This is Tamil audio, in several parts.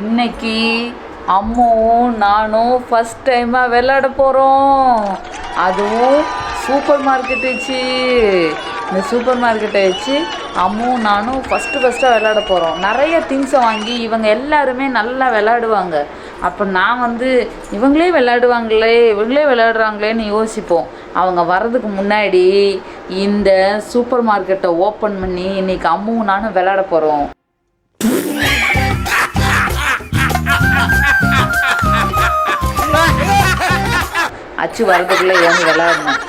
இன்னைக்கு அம்மாவும் நானும் ஃபஸ்ட் டைமாக விளையாட போகிறோம் அதுவும் சூப்பர் மார்க்கெட் வச்சு. இந்த சூப்பர் மார்க்கெட்டை வச்சு அம்மாவும் நானும் ஃபஸ்ட்டு ஃபஸ்ட்டாக விளையாட போகிறோம் நிறைய திங்ஸை வாங்கி இவங்க எல்லாருமே நல்லா விளையாடுவாங்க. அப்போ நான் வந்து இவங்களே விளையாடுவாங்களே இவங்களே விளையாடுறாங்களேன்னு யோசிப்போம். அவங்க வர்றதுக்கு முன்னாடி இந்த சூப்பர் மார்க்கெட்டை ஓப்பன் பண்ணி இன்றைக்கி அம்மாவும் நானும் விளையாட போகிறோம் அச்சு வரதுக்குள்ளே ஏன் விளாடணும்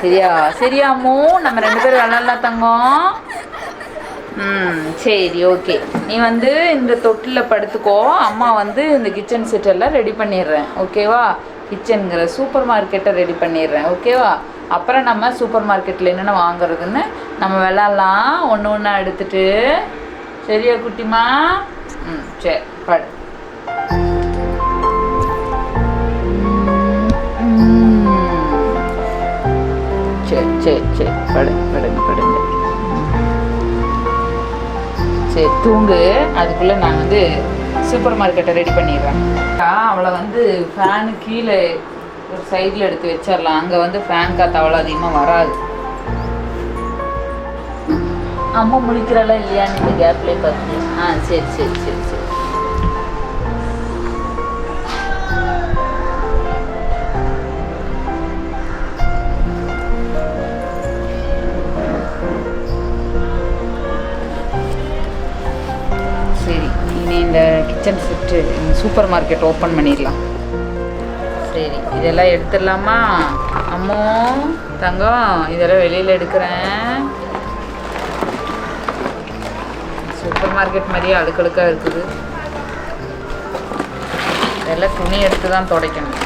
சரியா? சரியா அம்மோ? நம்ம ரெண்டு பேரும் விளாட்லாம் தங்கம்? ம் சரி ஓகே. நீ வந்து இந்த தொட்டில் படுத்துக்கோ. அம்மா வந்து இந்த கிச்சன் செட்டெல்லாம் ரெடி பண்ணிடுறேன். ஓகேவா? கிச்சனுங்கிற சூப்பர் மார்க்கெட்டை ரெடி பண்ணிடுறேன். ஓகேவா? அப்புறம் நம்ம சூப்பர் மார்க்கெட்டில் என்னென்ன வாங்குறதுன்னு நம்ம விளாட்லாம் ஒன்று ஒன்றா எடுத்துட்டு. சரியா குட்டிமா? ம் சரி படு. சரி சரி. சரி படுங்க படுங்க. சரி தூங்கு. அதுக்குள்ளே நான் வந்து சூப்பர் மார்க்கெட்டை ரெடி பண்ணிடுறேன். அவளை வந்து ஃபேனு கீழே ஒரு சைடில் எடுத்து வச்சிடலாம். அங்கே வந்து ஃபேன் காற்று அவ்வளோ அதிகமாக வராது. அம்மா முழிக்கிறாளா இல்லையான்னு இந்த கேப்லேயே பார்த்து. ஆ சரி சரி சரி சரி. Kitchen set super market open பண்ணிடலாம். சரி இதெல்லாம் எடுத்துடலாமா? அம்மோ தங்கம் இதெல்லாம் வெளியில் எடுக்கிறேன். சூப்பர் மார்க்கெட் மாதிரியே அழுக்கழுக்காக இருக்குது. இதெல்லாம் துணி எடுத்து தான் துடைக்கணும்.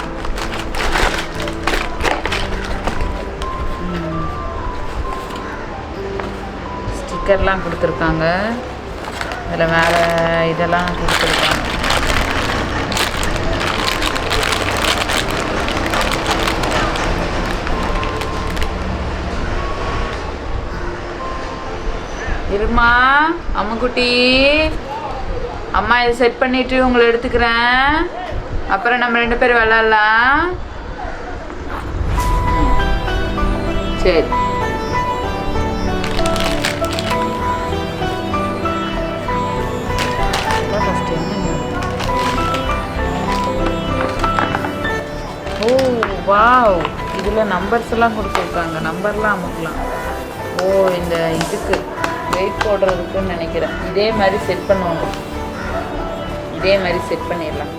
ஸ்டிக்கர்லாம் கொடுத்துருக்காங்க. இதில் மேலே இதெல்லாம் கொடுத்துருக்காங்க. இருமா அம்முக்குட்டி. அம்மா இதை செட் பண்ணிட்டு உங்களை எடுத்துக்கிறேன். அப்புறம் நம்ம ரெண்டு பேரும் விளாட்லாம். சரி. ஓ வாவ். இதில் நம்பர்ஸ் எல்லாம் கொடுத்துருக்காங்க. நம்பர்லாம் அமுக்கலாம். ஓ இந்த இதுக்கு. வெயிட் போடுறதுக்குன்னு நினைக்கிறேன். இதே மாதிரி செட் பண்ணுவோம் இதே மாதிரி செட் பண்ணிடலாம்.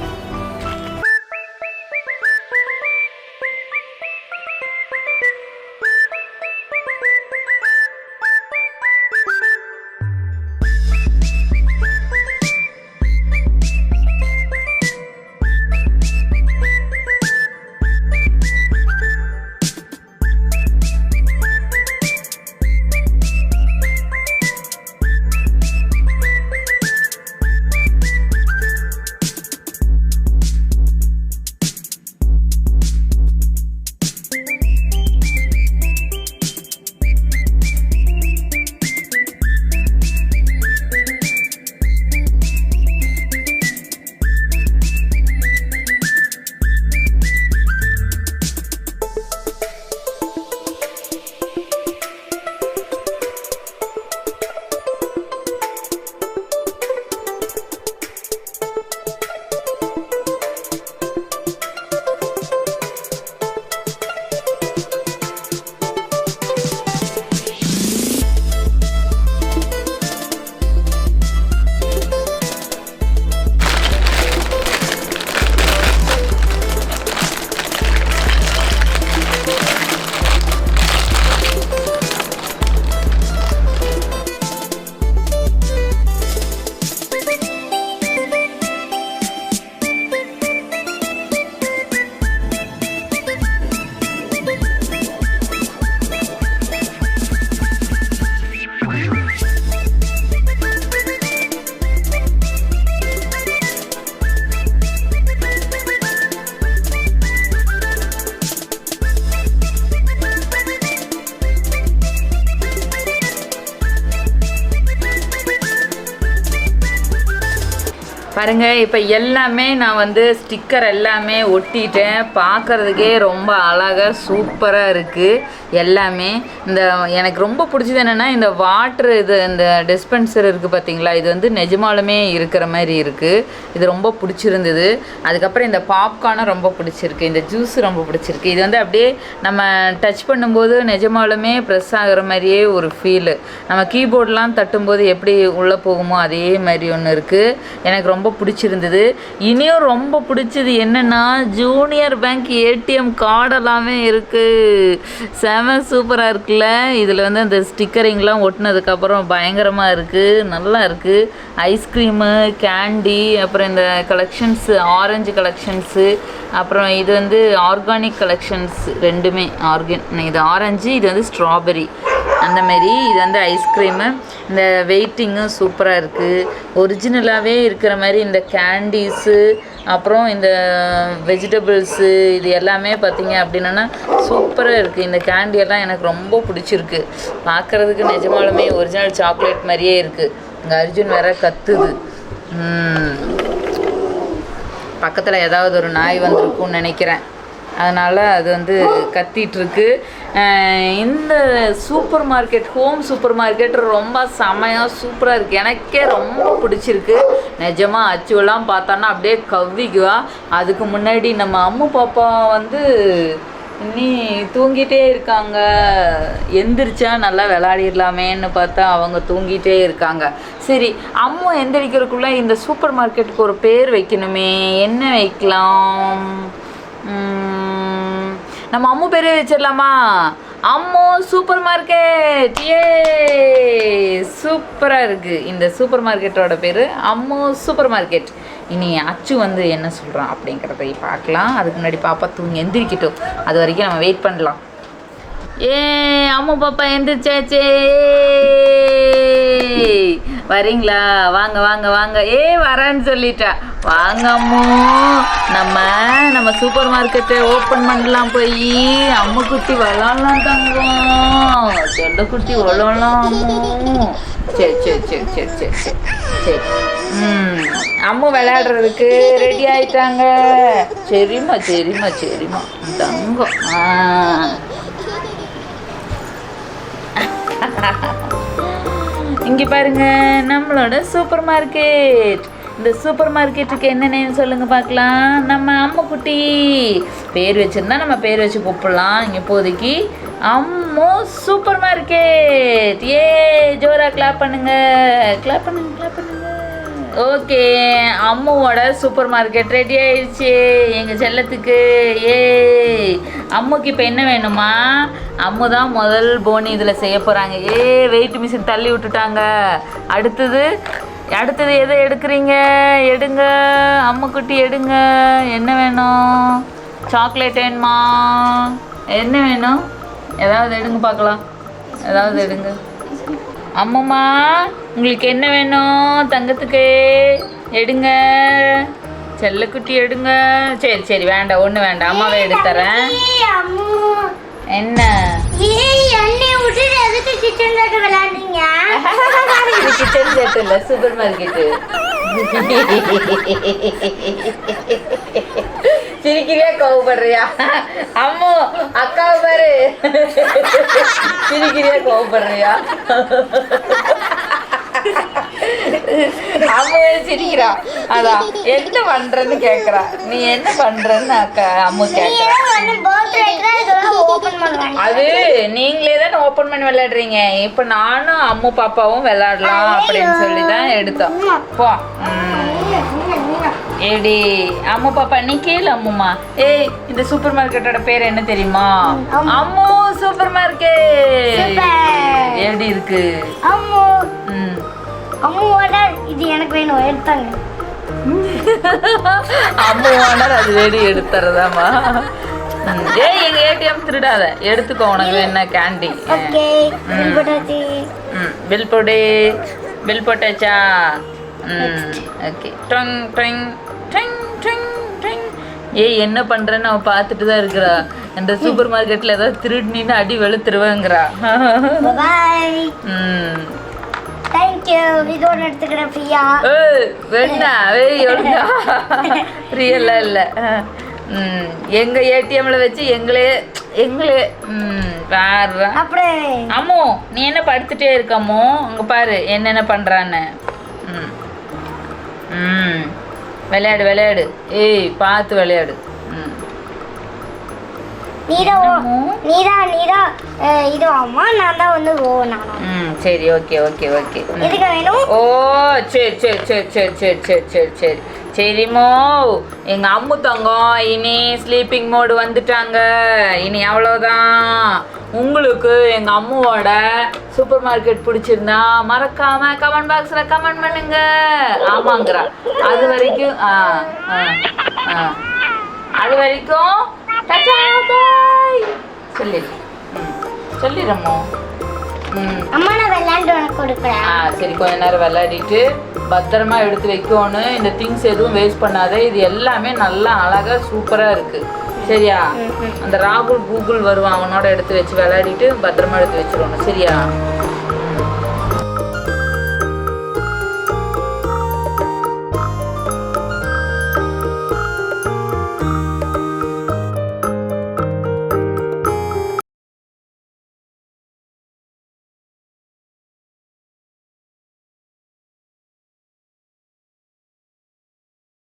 பாருங்கள் இப்போ எல்லாமே நான் வந்து ஸ்டிக்கர் எல்லாமே ஒட்டிட்டேன். பார்க்கறதுக்கே ரொம்ப அழகாக சூப்பராக இருக்குது எல்லாமே இந்த எனக்கு ரொம்ப பிடிச்சது என்னென்னா இந்த வாட்ரு இது இந்த டிஸ்பென்சர் இருக்குது பார்த்தீங்களா இது வந்து நிஜமாலுமே இருக்கிற மாதிரி இருக்குது இது ரொம்ப பிடிச்சிருந்தது. அதுக்கப்புறம் இந்த பாப்கார்னும் ரொம்ப பிடிச்சிருக்கு. இந்த ஜூஸ் ரொம்ப பிடிச்சிருக்கு. இது வந்து அப்படியே நம்ம டச் பண்ணும்போது நிஜமாலுமே ப்ரெஸ் ஆகிற மாதிரியே ஒரு ஃபீலு நம்ம கீபோர்டெலாம் தட்டும்போது எப்படி உள்ளே போகுமோ அதே மாதிரி ஒன்று இருக்குது எனக்கு ரொம்ப பிடிச்சிருந்தது. இனியும் ரொம்ப பிடிச்சது என்னென்னா ஜூனியர் பேங்க் ஏடிஎம் கார்டெல்லாமே இருக்குது செம சூப்பராக இருக்குல்ல. இதில் வந்து அந்த ஸ்டிக்கரிங்லாம் ஒட்டினதுக்கப்புறம் பயங்கரமாக இருக்குது நல்லா இருக்குது ஐஸ்கிரீமு கேண்டி அப்புறம் இந்த கலெக்ஷன்ஸு ஆரஞ்சு கலெக்ஷன்ஸு அப்புறம் இது வந்து ஆர்கானிக் கலெக்ஷன்ஸ் ரெண்டுமே. ஆர்கன் இது ஆரஞ்சு இது வந்து ஸ்ட்ராபெரி அந்த மாதிரி இது வந்து ஐஸ்கிரீமு இந்த வெயிட்டிங்கும் சூப்பராக இருக்குது ஒரிஜினலாகவே இருக்கிற மாதிரி இந்த கேண்டீஸு அப்புறம் இந்த வெஜிடபிள்ஸு இது எல்லாமே பார்த்தீங்க அப்படின்னா சூப்பராக இருக்குது இந்த கேண்டியெல்லாம் எல்லாம் எனக்கு ரொம்ப பிடிச்சிருக்கு. பார்க்குறதுக்கு நிஜமாலுமே ஒரிஜினல் சாக்லேட் மாதிரியே இருக்குது இங்கே அர்ஜுன் வேற கத்துது. பக்கத்தில் ஏதாவது ஒரு நாய் வந்திருக்கும்னு நினைக்கிறேன். அதனால் அது வந்து கத்திகிட்ருக்கு இந்த super market home super market ரொம்ப செமையாக சூப்பராக இருக்குது எனக்கே ரொம்ப பிடிச்சிருக்கு. நிஜமாக அச்சுவெல்லாம் பார்த்தோன்னா அப்படியே கவ்விக்குவா. அதுக்கு முன்னாடி நம்ம அம்மு பாப்பா வந்து நீ தூங்கிட்டே இருக்காங்க. எந்திரிச்சா நல்லா விளையாடிடலாமேன்னு பார்த்தா அவங்க தூங்கிட்டே இருக்காங்க. சரி அம்மா எந்திரிக்கிறதுக்குள்ளே இந்த சூப்பர் மார்க்கெட்டுக்கு ஒரு பேர் வைக்கணுமே. என்ன வைக்கலாம்? நம்ம அம்மு பேரே வச்சிடலாமா? அம்மு சூப்பர் மார்க்கெட் ஏ சூப்பராக இருக்குது இந்த சூப்பர் மார்க்கெட்டோட பேர் அம்மு சூப்பர் மார்க்கெட் இனி அச்சு வந்து என்ன சொல்கிறான் அப்படிங்கிறதை பார்க்கலாம். அதுக்கு முன்னாடி பாப்பா தூங்கி எந்திரிக்கட்டும். அது வரைக்கும் நம்ம வெயிட் பண்ணலாம். ஏ அம்மா பாப்பா எந்திரிச்சாச்சே. வரீங்களா? வாங்க வாங்க வாங்க. ஏ வரேன்னு சொல்லிட்டா. வாங்க அம்மு நம்ம நம்ம சூப்பர் மார்க்கெட்டை ஓப்பன் பண்ணலாம் போய். அம்மு குட்டி விளாட்லாம் தங்கம். செல்ல குட்டி விளாட்லாம் அம்மு சரி சரி சரி சரி சரி சரி சரி. ம் அம்மு விளையாடுறதுக்கு ரெடி ஆயிட்டாங்க. சரிம்மா சரிம்மா சரிம்மா. தங்கம். ஆ. இங்க பாருங்க நம்மளோட சூப்பர் மார்க்கெட் இந்த சூப்பர் மார்க்கெட்டுக்கு என்ன நேம் சொல்லுங்க பார்க்கலாம். நம்ம அம்முக்குட்டி. பேர் வச்சிருந்தா நம்ம பேர் வச்சு கூப்பிடலாம். இப்போதைக்கு அம்மு சூப்பர் மார்க்கெட் ஏ ஜோரா கிளாப் பண்ணுங்க. கிளாப் பண்ணுங்க கிளாப் பண்ணுங்க. ஓகே அம்முவோட சூப்பர் மார்க்கெட் ரெடி ஆயிடுச்சு. எங்கள் செல்லத்துக்கு. ஏ அம்முக்கு இப்போ என்ன வேணுமா? அம்மு தான் முதல் போனி இதில் செய்ய போகிறாங்க ஏ வெயிட் மிஷின் தள்ளி விட்டுட்டாங்க. அடுத்தது அடுத்தது எதை எடுக்கிறீங்க? எடுங்க. அம்முக்குட்டி எடுங்க. என்ன வேணும்? சாக்லேட் வேணுமா? என்ன வேணும்? ஏதாவது எடுங்க பார்க்கலாம். ஏதாவது எடுங்க. அம்மம்மா உங்களுக்கு என்ன வேணும்? தங்கத்துக்கு எடுங்க. செல்லக்குட்டி எடுங்க. சரி சரி வேண்டாம். ஒன்றும் வேண்டாம். அம்மாவே எடுத்துறேன். என்ன ஏய், என்னைய விட்டுட்டு எதுக்கு kitchen ல இருந்து விளையாடுறீங்க? இது கிச்சன் செட் சூப்பர் மார்க்கெட்டு சிரிக்கிறியா கோவப்படுறியா? அம்மோ அக்காவை பாரு. சிரிக்கிறியா கோவப்படுறியா? அம்மு சிரிக்கிறா. அதான் என்ன பண்றேன்னு கேக்குறா. நீ என்ன பண்றன்னு அம்மு கேக்குறா? அது நீங்களே தான் ஓப்பன் பண்ணி விளையாடுறீங்க. இப்போ நானும் அம்மு பாப்பாவும் விளையாடலாம் அப்படின்னு சொல்லி தான் எடுத்தோம் போ. ஏடி அம்மு பாப்பா நீ கேளு அம்முமா ஏய் இந்த சூப்பர் மார்க்கெட்டோட பேர் என்ன தெரியுமா? அம்மு. சூப்பர். மார்க்கெட். எப்படி இருக்கு? அம்மு, அம்முவோட இது எனக்கு வேணும் எடுத்தாங்க. அது வேடி எடுத்துறதாமா ஏய் எங்க ஏடிஎம் திருடாத. எடுத்துக்கோ உனக்கு என்ன கேண்டி ஓகே பில் போடு. பில் போட்டாச்சா? ஓகே டொங் டொங் டொங் டொங் டொங் ஏய் என்ன பண்ணுறேன்னு அவன் பார்த்துட்டு தான் இருக்கிறா. இந்த சூப்பர் மார்க்கெட்டில் ஏதாவது திருடினின்னு அடி வெளுத்துருவேங்கிறா. ம். தேங்க்யூ இது ஒன்று எடுத்துக்கிறேன் ஃப்ரீயா ரியல்ல இல்லை. ம் எங்கள் ஏடிஎம்ல வச்சு எங்களே எங்களே ம் வேற. அப்புறம்? அம்மு நீ என்ன படுத்துட்டே இருக்க அம்மு? அங்கே பாரு என்னென்ன பண்ணுறான்னு ம். ம். விளையாடு விளையாடு. ஏய் பார்த்து விளையாடு. ம் நீதா என்னமோ? நீதா நீதா அஹ், இது அம்மா நான் தான் வந்து ஓ நானா ம் சரி ஓகே ஓகே ஓகே. ம். எதுக்கு வேணும்? ஓ சரி சரி சரி சரி சரி சரி சரி சரி. சரிமோ எங்கள் அம்மு தங்கம் இனி ஸ்லீப்பிங் மோடு வந்துட்டாங்க. இனி அவ்வளோதான் உங்களுக்கு எங்கள் அம்முவோட சூப்பர் மார்க்கெட் பிடிச்சிருந்தா மறக்காம கமெண்ட் பாக்ஸில் கமெண்ட் பண்ணுங்க. ஆமாங்கிறா. அது வரைக்கும் அது வரைக்கும் சொல்லிடு சொல்லிடுறமோ அம்மா நான் விளையாண்டு உனக்கு கொடுக்குறேன். ஆ சரி கொஞ்ச நேரம் விளையாடிட்டு பத்திரமா எடுத்து வைக்கணும். இந்த திங்ஸ் எதுவும் வேஸ்ட் பண்ணாத. இது எல்லாமே நல்லா அழகா சூப்பரா இருக்கு. சரியா? அந்த ராகுல் கூகுள் வருவான். அவனோட எடுத்து வச்சு விளையாடிட்டு பத்திரமா எடுத்து வச்சிடணும் சரியா?